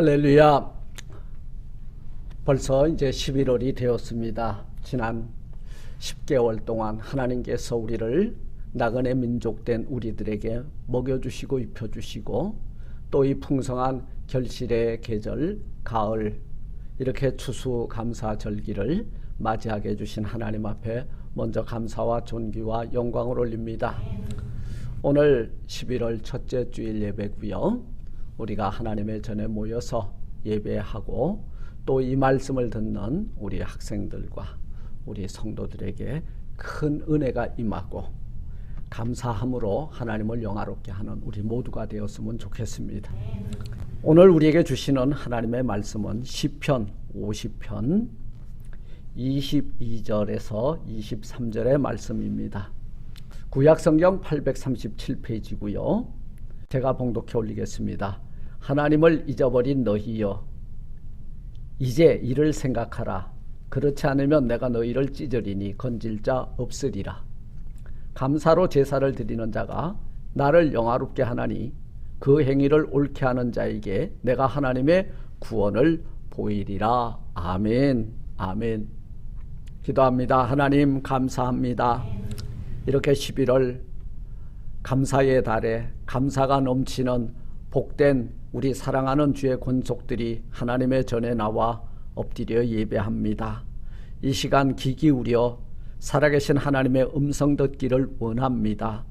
할렐루야. 벌써 이제 11월이 되었습니다. 지난 10개월 동안 하나님께서 우리를 나그네 민족 된 우리들에게 먹여주시고 입혀주시고 또 이 풍성한 결실의 계절, 가을, 이렇게 추수 감사 절기를 맞이하게 해주신 하나님 앞에 먼저 감사와 존귀와 영광을 올립니다. 오늘 11월 첫째 주일 예배고요. 우리가 하나님의 전에 모여서 예배하고 또 이 말씀을 듣는 우리 학생들과 우리 성도들에게 큰 은혜가 임하고 감사함으로 하나님을 영화롭게 하는 우리 모두가 되었으면 좋겠습니다. 오늘 우리에게 주시는 하나님의 말씀은 시편 50편 22절에서 23절의 말씀입니다. 구약 성경 837페이지고요. 제가 봉독해 올리겠습니다. 하나님을 잊어버린 너희여. 이제 이를 생각하라. 그렇지 않으면 내가 너희를 찢으리니 건질 자 없으리라. 감사로 제사를 드리는 자가 나를 영화롭게 하나니 그 행위를 옳게 하는 자에게 내가 하나님의 구원을 보이리라. 아멘. 아멘. 기도합니다. 하나님 감사합니다. 이렇게 11월 감사의 달에 감사가 넘치는 복된 우리 사랑하는 주의 권속들이 하나님의 전에 나와 엎드려 예배합니다. 이 시간 귀 기울여 살아계신 하나님의 음성 듣기를 원합니다.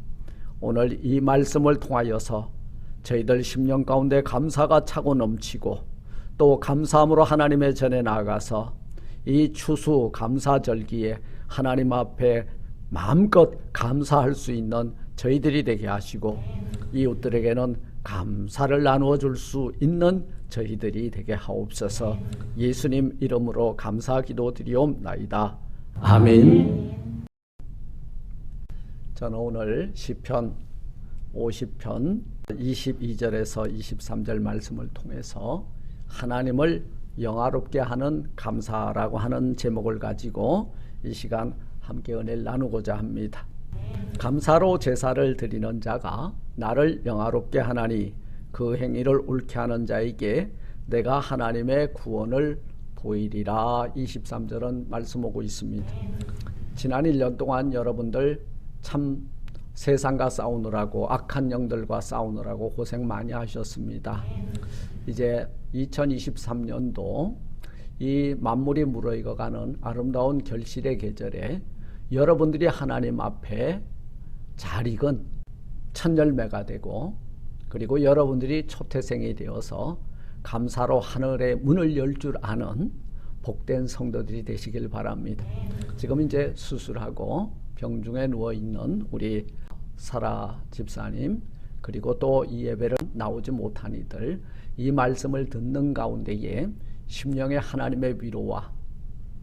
오늘 이 말씀을 통하여서 저희들 심령 가운데 감사가 차고 넘치고 또 감사함으로 하나님의 전에 나아가서 이 추수 감사절기에 하나님 앞에 마음껏 감사할 수 있는 저희들이 되게 하시고 이웃들에게는 감사를 나누어 줄 수 있는 저희들이 되게 하옵소서. 예수님 이름으로 감사 기도 드리옵나이다. 아멘. 저는 오늘 시편 50편 22절에서 23절 말씀을 통해서 하나님을 영화롭게 하는 감사라고 하는 제목을 가지고 이 시간 함께 은혜를 나누고자 합니다. 감사로 제사를 드리는 자가 나를 영화롭게 하나니 그 행위를 옳게 하는 자에게 내가 하나님의 구원을 보이리라 23절은 말씀하고 있습니다. 지난 1년 동안 여러분들 참 세상과 싸우느라고 악한 영들과 싸우느라고 고생 많이 하셨습니다. 이제 2023년도 이 만물이 무르익어가는 아름다운 결실의 계절에 여러분들이 하나님 앞에 잘 익은 첫 열매가 되고 그리고 여러분들이 초태생이 되어서 감사로 하늘의 문을 열 줄 아는 복된 성도들이 되시길 바랍니다. 지금 이제 수술하고 병중에 누워 있는 우리 사라 집사님 그리고 또 이 예배를 나오지 못한 이들 이 말씀을 듣는 가운데에 심령의 하나님의 위로와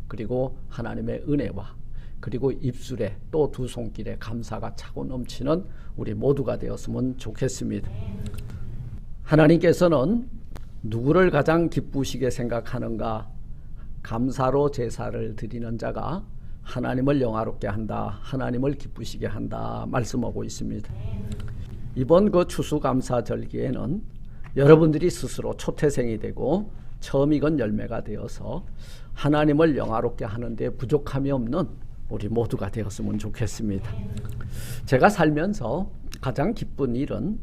그리고 하나님의 은혜와 그리고 입술에 또 두 손길에 감사가 차고 넘치는 우리 모두가 되었으면 좋겠습니다. 하나님께서는 누구를 가장 기쁘시게 생각하는가? 감사로 제사를 드리는 자가 하나님을 영화롭게 한다. 하나님을 기쁘시게 한다. 말씀하고 있습니다. 이번 그 추수감사절기에는 여러분들이 스스로 초태생이 되고 처음 익은 열매가 되어서 하나님을 영화롭게 하는데 부족함이 없는 우리 모두가 되었으면 좋겠습니다. 제가 살면서 가장 기쁜 일은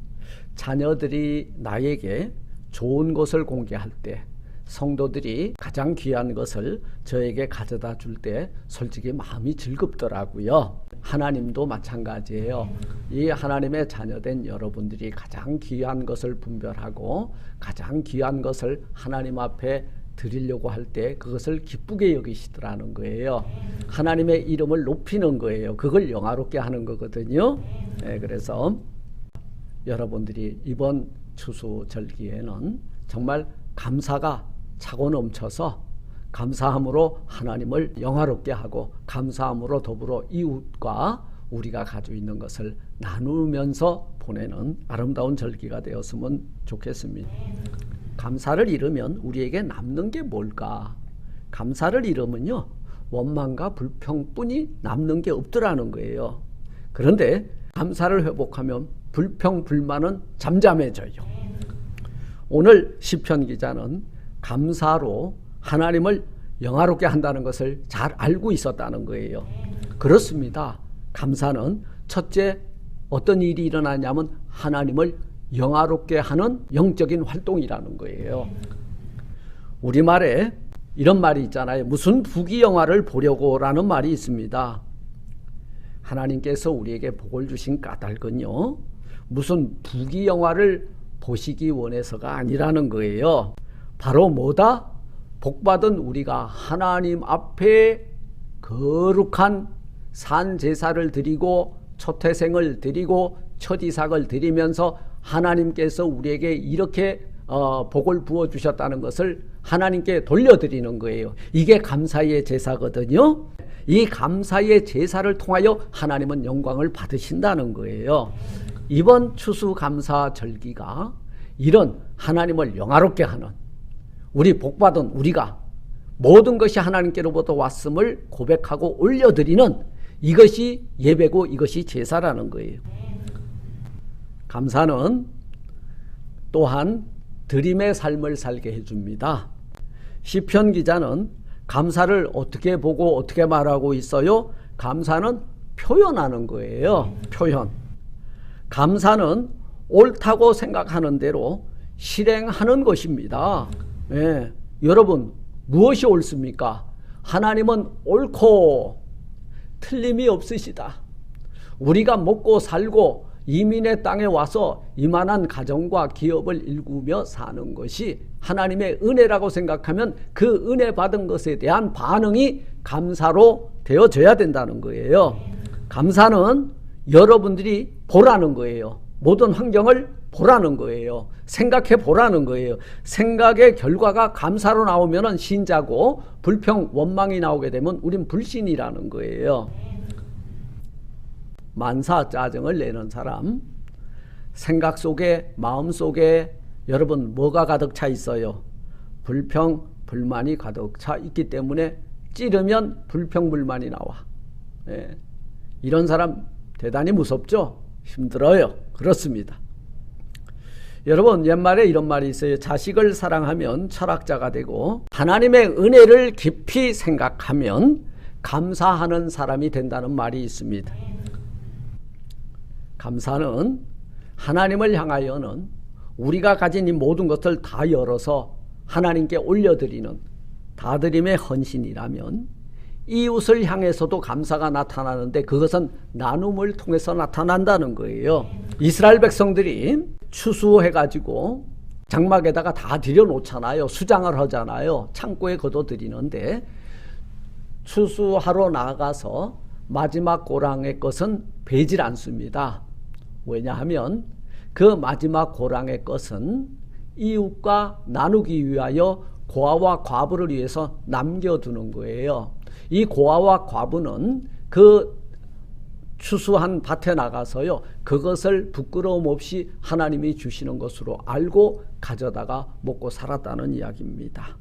자녀들이 나에게 좋은 것을 공개할 때 성도들이 가장 귀한 것을 저에게 가져다 줄 때 솔직히 마음이 즐겁더라고요. 하나님도 마찬가지예요. 이 하나님의 자녀된 여러분들이 가장 귀한 것을 분별하고 가장 귀한 것을 하나님 앞에 드리려고 할 때 그것을 기쁘게 여기시더라는 거예요. 하나님의 이름을 높이는 거예요. 그걸 영화롭게 하는 거거든요. 네, 그래서 여러분들이 이번 추수절기에는 정말 감사가 차고 넘쳐서 감사함으로 하나님을 영화롭게 하고 감사함으로 더불어 이웃과 우리가 가지고 있는 것을 나누면서 보내는 아름다운 절기가 되었으면 좋겠습니다. 감사를 잃으면 우리에게 남는 게 뭘까? 감사를 잃으면요. 원망과 불평뿐이 남는 게 없더라는 거예요. 그런데 감사를 회복하면 불평, 불만은 잠잠해져요. 오늘 시편 기자는 감사로 하나님을 영화롭게 한다는 것을 잘 알고 있었다는 거예요. 그렇습니다. 감사는 첫째 어떤 일이 일어나냐면 하나님을 영화롭게 하는 영적인 활동이라는 거예요. 우리말에 이런 말이 있잖아요. 무슨 부귀 영화를 보려고라는 말이 있습니다. 하나님께서 우리에게 복을 주신 까닭은요. 무슨 부귀 영화를 보시기 원해서가 아니라는 거예요. 바로 뭐다? 복받은 우리가 하나님 앞에 거룩한 산 제사를 드리고 초태생을 드리고 첫 이삭을 드리면서 하나님께서 우리에게 이렇게 어, 복을 부어 주셨다는 것을 하나님께 돌려드리는 거예요. 이게 감사의 제사거든요. 이 감사의 제사를 통하여 하나님은 영광을 받으신다는 거예요. 이번 추수 감사 절기가 이런 하나님을 영화롭게 하는 우리 복받은 우리가 모든 것이 하나님께로부터 왔음을 고백하고 올려드리는 이것이 예배고 이것이 제사라는 거예요. 감사는 또한 드림의 삶을 살게 해줍니다. 시편 기자는 감사를 어떻게 보고 어떻게 말하고 있어요? 감사는 표현하는 거예요. 표현. 감사는 옳다고 생각하는 대로 실행하는 것입니다. 예. 여러분, 무엇이 옳습니까? 하나님은 옳고 틀림이 없으시다. 우리가 먹고 살고 이민의 땅에 와서 이만한 가정과 기업을 일구며 사는 것이 하나님의 은혜라고 생각하면 그 은혜 받은 것에 대한 반응이 감사로 되어져야 된다는 거예요. 감사는 여러분들이 보라는 거예요. 모든 환경을 보라는 거예요. 생각해 보라는 거예요. 생각의 결과가 감사로 나오면 신자고 불평, 원망이 나오게 되면 우린 불신이라는 거예요. 만사 짜증을 내는 사람 생각 속에 마음 속에 여러분 뭐가 가득 차 있어요? 불평 불만이 가득 차 있기 때문에 찌르면 불평 불만이 나와. 예. 이런 사람 대단히 무섭죠? 힘들어요. 그렇습니다. 여러분 옛말에 이런 말이 있어요. 자식을 사랑하면 철학자가 되고 하나님의 은혜를 깊이 생각하면 감사하는 사람이 된다는 말이 있습니다. 감사는 하나님을 향하여는 우리가 가진 이 모든 것을 다 열어서 하나님께 올려드리는 다드림의 헌신이라면 이웃을 향해서도 감사가 나타나는데 그것은 나눔을 통해서 나타난다는 거예요. 이스라엘 백성들이 추수해가지고 장막에다가 다 들여놓잖아요. 수장을 하잖아요. 창고에 걷어들이는데 추수하러 나가서 마지막 고랑의 것은 베질 않습니다. 왜냐하면 그 마지막 고랑의 것은 이웃과 나누기 위하여 고아와 과부를 위해서 남겨두는 거예요. 이 고아와 과부는 그 추수한 밭에 나가서요. 그것을 부끄러움 없이 하나님이 주시는 것으로 알고 가져다가 먹고 살았다는 이야기입니다.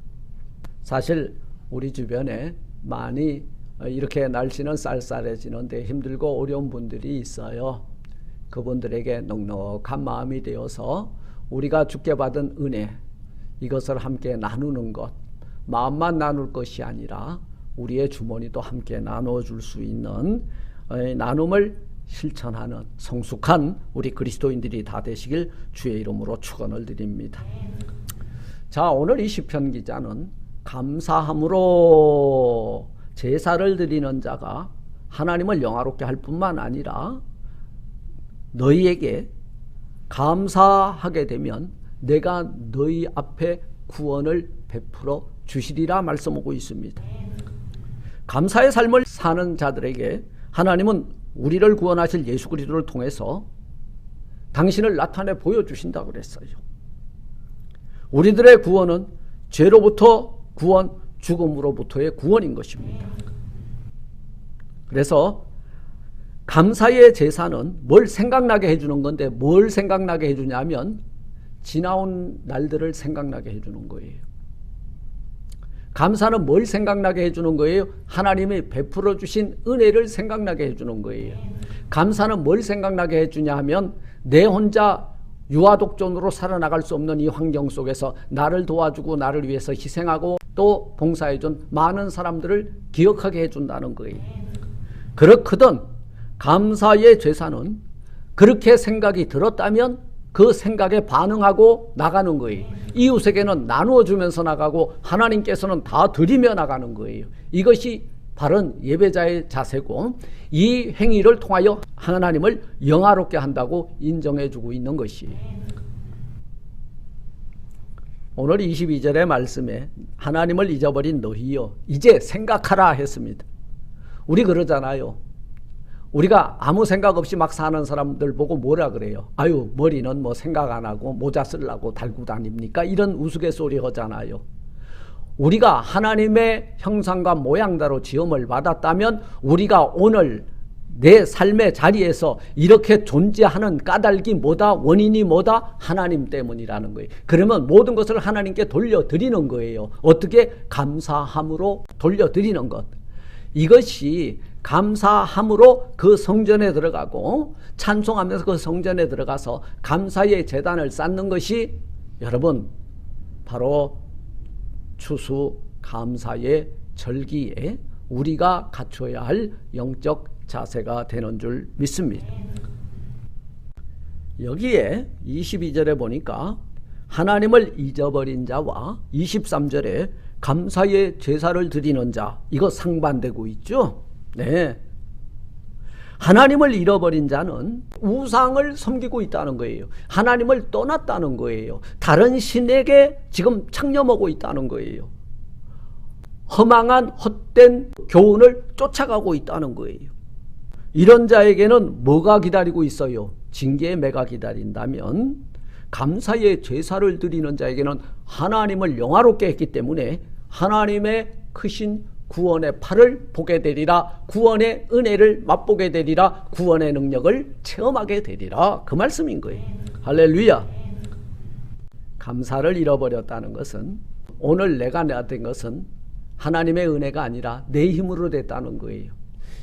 사실 우리 주변에 많이 이렇게 날씨는 쌀쌀해지는데 힘들고 어려운 분들이 있어요. 그분들에게 넉넉한 마음이 되어서 우리가 주께 받은 은혜 이것을 함께 나누는 것 마음만 나눌 것이 아니라 우리의 주머니도 함께 나눠 줄 수 있는 나눔을 실천하는 성숙한 우리 그리스도인들이 다 되시길 주의 이름으로 축원을 드립니다. 자, 오늘 이 시편 기자는 감사함으로 제사를 드리는 자가 하나님을 영화롭게 할 뿐만 아니라 너희에게 감사하게 되면 내가 너희 앞에 구원을 베풀어 주시리라 말씀하고 있습니다. 감사의 삶을 사는 자들에게 하나님은 우리를 구원하실 예수 그리스도를 통해서 당신을 나타내 보여 주신다 그랬어요. 우리들의 구원은 죄로부터 구원, 죽음으로부터의 구원인 것입니다. 그래서 감사의 제사는 뭘 생각나게 해주는 건데 뭘 생각나게 해주냐면 지나온 날들을 생각나게 해주는 거예요. 감사는 뭘 생각나게 해주는 거예요? 하나님이 베풀어 주신 은혜를 생각나게 해주는 거예요. 감사는 뭘 생각나게 해주냐 하면 내 혼자 유아독존으로 살아나갈 수 없는 이 환경 속에서 나를 도와주고 나를 위해서 희생하고 또 봉사해준 많은 사람들을 기억하게 해준다는 거예요. 그렇거든 감사의 제사는 그렇게 생각이 들었다면 그 생각에 반응하고 나가는 거예요. 이웃에게는 나누어 주면서 나가고 하나님께서는 다 드리며 나가는 거예요. 이것이 바른 예배자의 자세고 이 행위를 통하여 하나님을 영화롭게 한다고 인정해 주고 있는 것이에요. 오늘 22절의 말씀에 하나님을 잊어버린 너희여 이제 생각하라 했습니다. 우리 그러잖아요. 우리가 아무 생각 없이 막 사는 사람들 보고 뭐라 그래요? 아유, 머리는 뭐 생각 안 하고 모자 쓰려고 달고 다닙니까? 이런 우스갯소리 하잖아요. 우리가 하나님의 형상과 모양대로 지음을 받았다면 우리가 오늘 내 삶의 자리에서 이렇게 존재하는 까닭이 뭐다? 원인이 뭐다? 하나님 때문이라는 거예요. 그러면 모든 것을 하나님께 돌려드리는 거예요. 어떻게? 감사함으로 돌려드리는 것. 이것이 감사함으로 그 성전에 들어가고 찬송하면서 그 성전에 들어가서 감사의 재단을 쌓는 것이 여러분 바로 추수 감사의 절기에 우리가 갖춰야 할 영적 자세가 되는 줄 믿습니다. 여기에 22절에 보니까 하나님을 잊어버린 자와 23절에 감사의 제사를 드리는 자 이거 상반되고 있죠. 네. 하나님을 잃어버린 자는 우상을 섬기고 있다는 거예요. 하나님을 떠났다는 거예요. 다른 신에게 지금 창념하고 있다는 거예요. 허망한 헛된 교훈을 쫓아가고 있다는 거예요. 이런 자에게는 뭐가 기다리고 있어요? 징계의 매가 기다린다면 감사의 제사를 드리는 자에게는 하나님을 영화롭게 했기 때문에 하나님의 크신 구원의 팔을 보게 되리라. 구원의 은혜를 맛보게 되리라. 구원의 능력을 체험하게 되리라. 그 말씀인 거예요. 할렐루야. 감사를 잃어버렸다는 것은 오늘 내가 된 것은 하나님의 은혜가 아니라 내 힘으로 됐다는 거예요.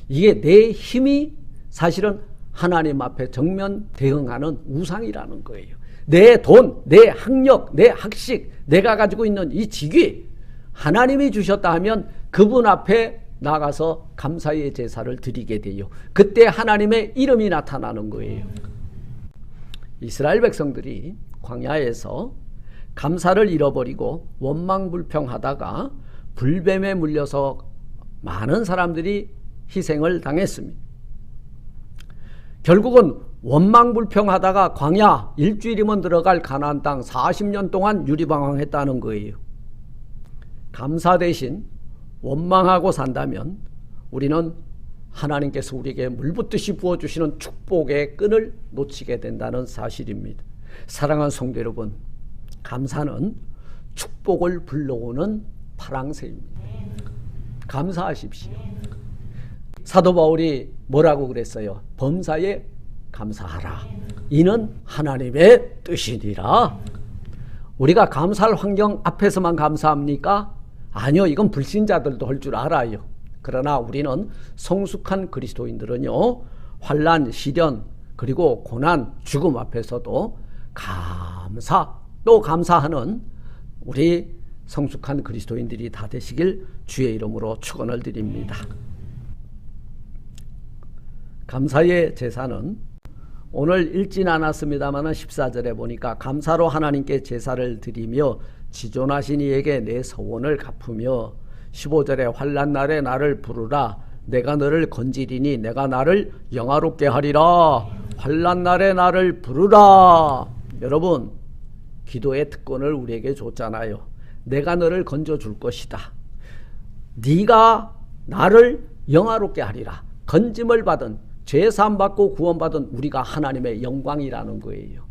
이게 내 힘이 사실은 하나님 앞에 정면 대응하는 우상이라는 거예요. 내 돈, 내 학력, 내 학식, 내가 가지고 있는 이 직위 하나님이 주셨다 하면 그분 앞에 나가서 감사의 제사를 드리게 돼요. 그때 하나님의 이름이 나타나는 거예요. 이스라엘 백성들이 광야에서 감사를 잃어버리고 원망불평하다가 불뱀에 물려서 많은 사람들이 희생을 당했습니다. 결국은 원망불평하다가 광야 일주일이면 들어갈 가나안 땅 40년 동안 유리방황했다는 거예요. 감사 대신 원망하고 산다면 우리는 하나님께서 우리에게 물붓듯이 부어주시는 축복의 끈을 놓치게 된다는 사실입니다. 사랑하는 성도 여러분, 감사는 축복을 불러오는 파랑새입니다. 감사하십시오. 사도 바울이 뭐라고 그랬어요? 범사에 감사하라. 이는 하나님의 뜻이니라. 우리가 감사할 환경 앞에서만 감사합니까? 아니요, 이건 불신자들도 할 줄 알아요. 그러나 우리는 성숙한 그리스도인들은요, 환란, 시련, 그리고 고난, 죽음 앞에서도 감사, 또 감사하는 우리 성숙한 그리스도인들이 다 되시길 주의 이름으로 축원을 드립니다. 감사의 제사는 오늘 읽진 않았습니다만 14절에 보니까 감사로 하나님께 제사를 드리며 지존하신 이에게 내 서원을 갚으며 15절에 환란 날에 나를 부르라. 내가 너를 건지리니 내가 나를 영화롭게 하리라. 환란 날에 나를 부르라. 여러분 기도의 특권을 우리에게 줬잖아요. 내가 너를 건져 줄 것이다. 네가 나를 영화롭게 하리라. 건짐을 받은 죄사함 받고 구원받은 우리가 하나님의 영광이라는 거예요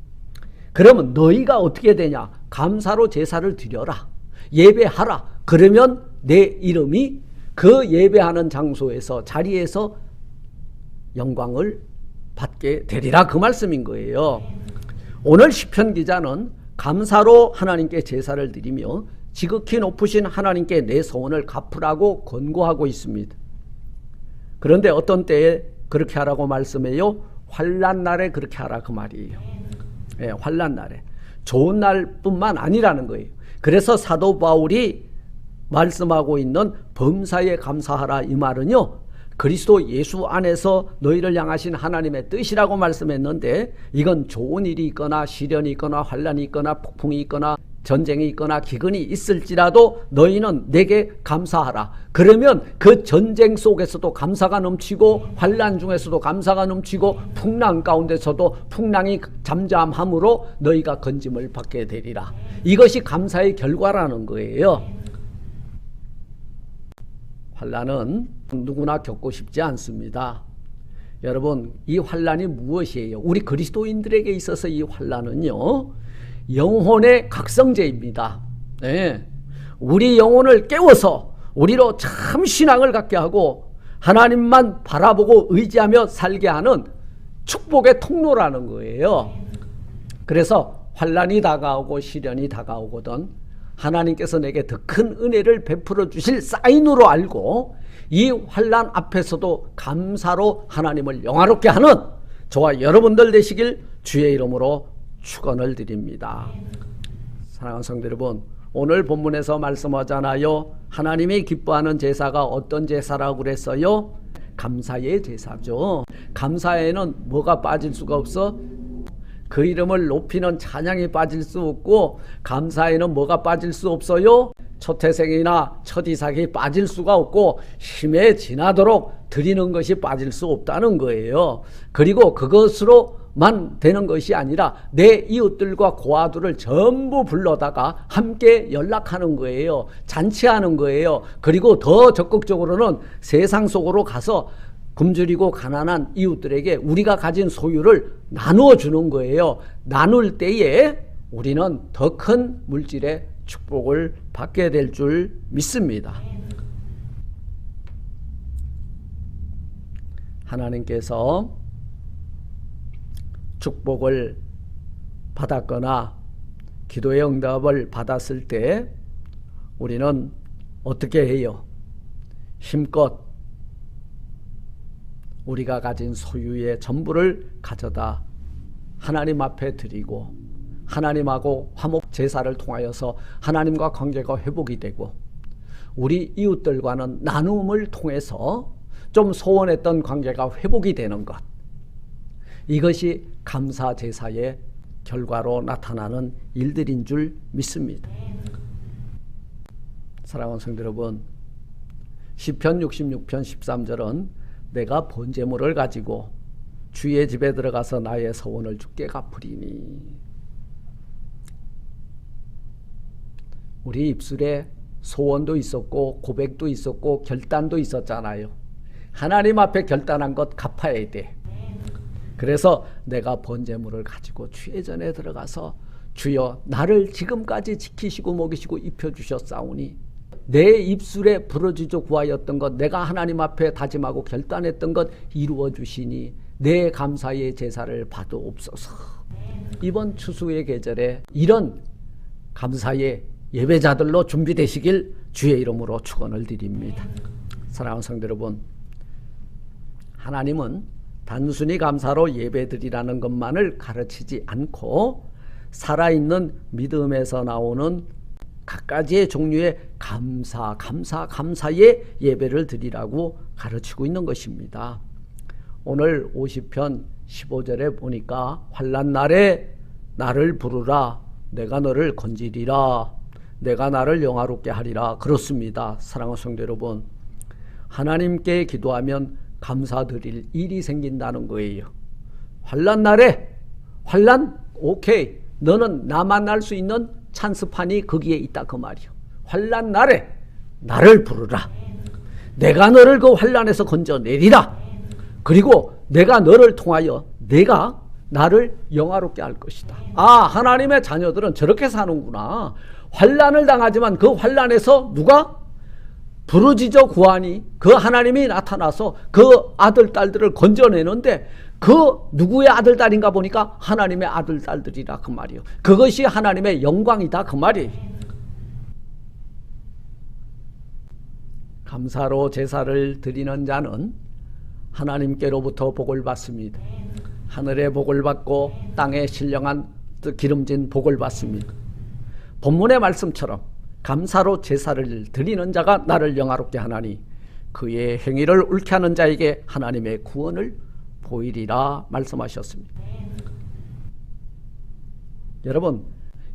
그러면 너희가 어떻게 되냐? 감사로 제사를 드려라. 예배하라. 그러면 내 이름이 그 예배하는 장소에서 자리에서 영광을 받게 되리라 그 말씀인 거예요. 오늘 시편 기자는 감사로 하나님께 제사를 드리며 지극히 높으신 하나님께 내 소원을 갚으라고 권고하고 있습니다. 그런데 어떤 때에 그렇게 하라고 말씀해요? 환란 날에 그렇게 하라 그 말이에요. 예, 환란 날에 좋은 날뿐만 아니라는 거예요. 그래서 사도 바울이 말씀하고 있는 범사에 감사하라 이 말은요. 그리스도 예수 안에서 너희를 향하신 하나님의 뜻이라고 말씀했는데 이건 좋은 일이 있거나 시련이 있거나 환란이 있거나 폭풍이 있거나 전쟁이 있거나 기근이 있을지라도 너희는 내게 감사하라. 그러면 그 전쟁 속에서도 감사가 넘치고 환란 중에서도 감사가 넘치고 풍랑 가운데서도 풍랑이 잠잠함으로 너희가 건짐을 받게 되리라. 이것이 감사의 결과라는 거예요. 환란은 누구나 겪고 싶지 않습니다. 여러분, 이 환란이 무엇이에요? 우리 그리스도인들에게 있어서 이 환란은요. 영혼의 각성제입니다. 네. 우리 영혼을 깨워서 우리로 참 신앙을 갖게 하고 하나님만 바라보고 의지하며 살게 하는 축복의 통로라는 거예요. 그래서 환란이 다가오고 시련이 다가오거든 하나님께서 내게 더 큰 은혜를 베풀어 주실 사인으로 알고 이 환란 앞에서도 감사로 하나님을 영화롭게 하는 저와 여러분들 되시길 주의 이름으로 축원을 드립니다. 사랑하는 성도 여러분, 오늘 본문에서 말씀하잖아요. 하나님이 기뻐하는 제사가 어떤 제사라고 그랬어요? 감사의 제사죠. 감사에는 뭐가 빠질 수가 없어? 그 이름을 높이는 찬양이 빠질 수 없고 감사에는 뭐가 빠질 수 없어요? 초태생이나 첫 이삭이 빠질 수가 없고 힘에 지나도록 드리는 것이 빠질 수 없다는 거예요. 그리고 그것으로 만 되는 것이 아니라 내 이웃들과 고아들을 전부 불러다가 함께 연락하는 거예요. 잔치하는 거예요. 그리고 더 적극적으로는 세상 속으로 가서 굶주리고 가난한 이웃들에게 우리가 가진 소유를 나누어 주는 거예요. 나눌 때에 우리는 더 큰 물질의 축복을 받게 될 줄 믿습니다. 하나님께서 축복을 받았거나 기도의 응답을 받았을 때 우리는 어떻게 해요? 힘껏 우리가 가진 소유의 전부를 가져다 하나님 앞에 드리고 하나님하고 화목 제사를 통하여서 하나님과 관계가 회복이 되고 우리 이웃들과는 나눔을 통해서 좀 소원했던 관계가 회복이 되는 것. 이것이 감사 제사의 결과로 나타나는 일들인 줄 믿습니다. 사랑하는 성도 여러분, 시편 66편 13절은 내가 번제물을 가지고 주의 집에 들어가서 나의 서원을 주께 갚으리니 우리 입술에 소원도 있었고 고백도 있었고 결단도 있었잖아요. 하나님 앞에 결단한 것 갚아야 돼. 그래서 내가 번제물을 가지고 주의 전에 들어가서 주여 나를 지금까지 지키시고 먹이시고 입혀 주셨사오니 내 입술에 부러지죠 구하였던 것 내가 하나님 앞에 다짐하고 결단했던 것 이루어 주시니 내 감사의 제사를 받아옵소서. 이번 추수의 계절에 이런 감사의 예배자들로 준비되시길 주의 이름으로 축원을 드립니다. 사랑하는 성도 여러분, 하나님은 단순히 감사로 예배드리라는 것만을 가르치지 않고 살아있는 믿음에서 나오는 각가지의 종류의 감사, 감사, 감사의 예배를 드리라고 가르치고 있는 것입니다. 오늘 50편 15절에 보니까 환란 날에 나를 부르라 내가 너를 건지리라 내가 나를 영화롭게 하리라 그렇습니다. 사랑하는 성도 여러분 하나님께 기도하면 감사드릴 일이 생긴다는 거예요. 환란 날에 환란 오케이 너는 나 만날 수 있는 찬스판이 거기에 있다 그 말이요. 환란 날에 나를 부르라. 내가 너를 그 환란에서 건져내리라. 그리고 내가 너를 통하여 내가 나를 영화롭게 할 것이다. 아 하나님의 자녀들은 저렇게 사는구나. 환란을 당하지만 그 환란에서 누가 부르짖어 구하니 그 하나님이 나타나서 그 아들 딸들을 건져내는데 그 누구의 아들 딸인가 보니까 하나님의 아들 딸들이라 그 말이요. 그것이 하나님의 영광이다 그 말이. 감사로 제사를 드리는 자는 하나님께로부터 복을 받습니다. 하늘의 복을 받고 땅에 신령한 기름진 복을 받습니다. 본문의 말씀처럼 감사로 제사를 드리는 자가 나를 영화롭게 하나니 그의 행위를 옳게 하는 자에게 하나님의 구원을 보이리라 말씀하셨습니다. 여러분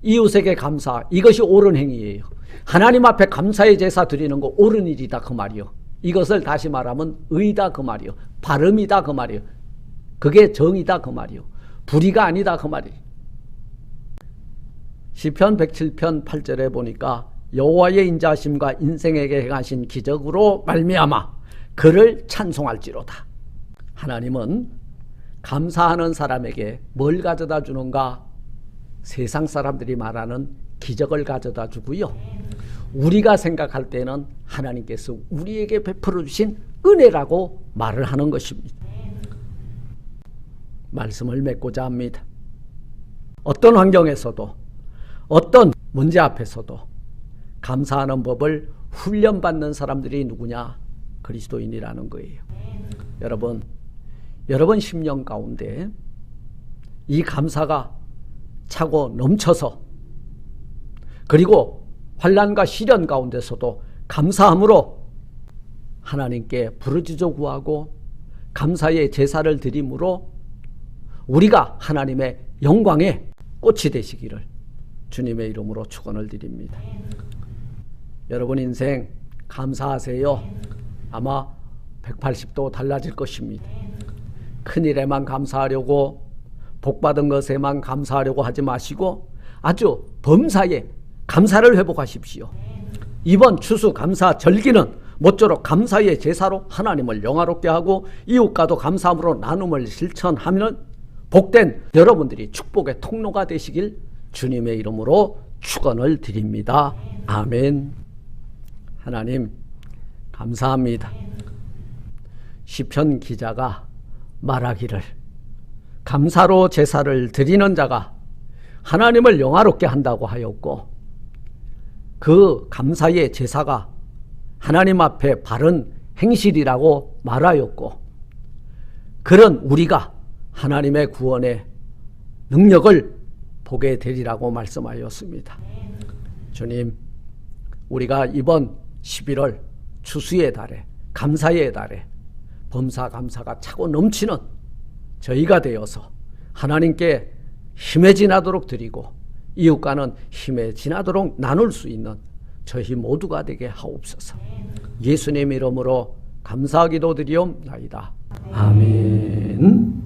이웃에게 감사 이것이 옳은 행위예요. 하나님 앞에 감사의 제사 드리는 거 옳은 일이다 그 말이요. 이것을 다시 말하면 의다 그 말이요. 바름이다 그 말이요. 그게 정이다 그 말이요. 불의가 아니다 그 말이에요. 시편 107편 8절에 보니까 여호와의 인자심과 인생에게 행하신 기적으로 말미암아 그를 찬송할지로다. 하나님은 감사하는 사람에게 뭘 가져다 주는가? 세상 사람들이 말하는 기적을 가져다 주고요. 우리가 생각할 때는 하나님께서 우리에게 베풀어 주신 은혜라고 말을 하는 것입니다. 말씀을 맺고자 합니다. 어떤 환경에서도 어떤 문제 앞에서도 감사하는 법을 훈련받는 사람들이 누구냐? 그리스도인이라는 거예요. 여러분, 여러분 심령 가운데 이 감사가 차고 넘쳐서 그리고 환란과 시련 가운데서도 감사함으로 하나님께 부르짖어 구하고 감사의 제사를 드림으로 우리가 하나님의 영광의 꽃이 되시기를 주님의 이름으로 축원을 드립니다. 여러분 인생 감사하세요. 아마 180도 달라질 것입니다. 큰 일에만 감사하려고 복 받은 것에만 감사하려고 하지 마시고 아주 범사에 감사를 회복하십시오. 이번 추수 감사 절기는 모쪼록 감사의 제사로 하나님을 영화롭게 하고 이웃과도 감사함으로 나눔을 실천하면 복된 여러분들이 축복의 통로가 되시길 주님의 이름으로 축원을 드립니다. 아멘. 하나님 감사합니다. 시편 기자가 말하기를 감사로 제사를 드리는 자가 하나님을 영화롭게 한다고 하였고 그 감사의 제사가 하나님 앞에 바른 행실이라고 말하였고 그런 우리가 하나님의 구원의 능력을 보게 되리라고 말씀하였습니다. 주님, 우리가 이번 11월 추수의 달에 감사의 달에 범사 감사가 차고 넘치는 저희가 되어서 하나님께 힘에 지나도록 드리고 이웃과는 힘에 지나도록 나눌 수 있는 저희 모두가 되게 하옵소서. 예수님 이름으로 감사하기도 드리옵나이다. 아멘.